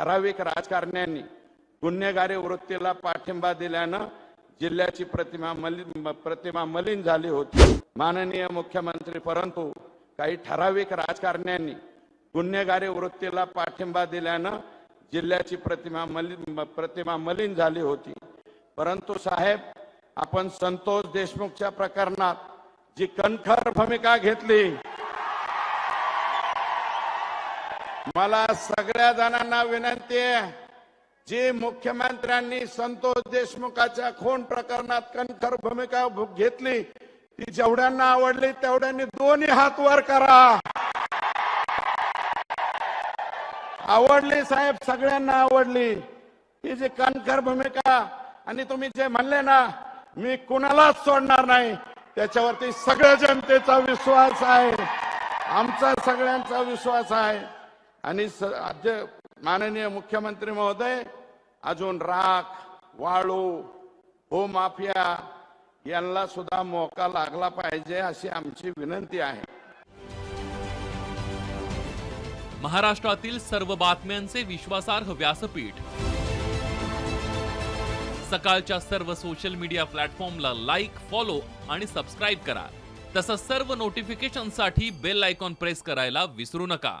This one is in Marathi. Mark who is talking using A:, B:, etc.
A: ठराविक राजकारण्यांनी गुन्हेगारी वृत्तीला पाठिंबा दिल्यानं जिल्ह्याची प्रतिमा मलिन प्रतिमा मलिन झाली होती. माननीय मुख्यमंत्री परंतु काही ठराविक राजकारण्यांनी गुन्हेगारी वृत्तीला पाठिंबा दिल्यानं जिल्ह्याची प्रतिमा मलिन प्रतिमा मलिन झाली होती. परंतु साहेब आपण संतोष देशमुखच्या प्रकरणात जी कणखर भूमिका घेतली मला सगळ्या जणांना विनंती आहे जी मुख्यमंत्र्यांनी संतोष देशमुखाच्या खून प्रकरणात कणखर भूमिका घेतली ती जेवढ्यांना आवडली तेवढ्यांनी दोन्ही हात वर करा. आवडली साहेब सगळ्यांना आवडली. ही जी कणखर भूमिका आणि तुम्ही जे म्हणले ना मी कुणालाच सोडणार नाही त्याच्यावरती सगळ्या जनतेचा विश्वास आहे. आमचा सगळ्यांचा विश्वास आहे. आणि स- माननीय मुख्यमंत्री महोदय अजून राख वाळू हो भूमाफिया यांना सुद्धा मोका लागला पाहिजे अशी आमची विनंती आहे.
B: महाराष्ट्रातील सर्व बातम्यांचे विश्वासार्ह व्यासपीठ. सकाळच्या सर्व सोशल मीडिया प्लॅटफॉर्मला लाईक फॉलो आणि सबस्क्राईब करा. तसंच सर्व नोटिफिकेशनसाठी बेल आयकॉन प्रेस करायला विसरू नका.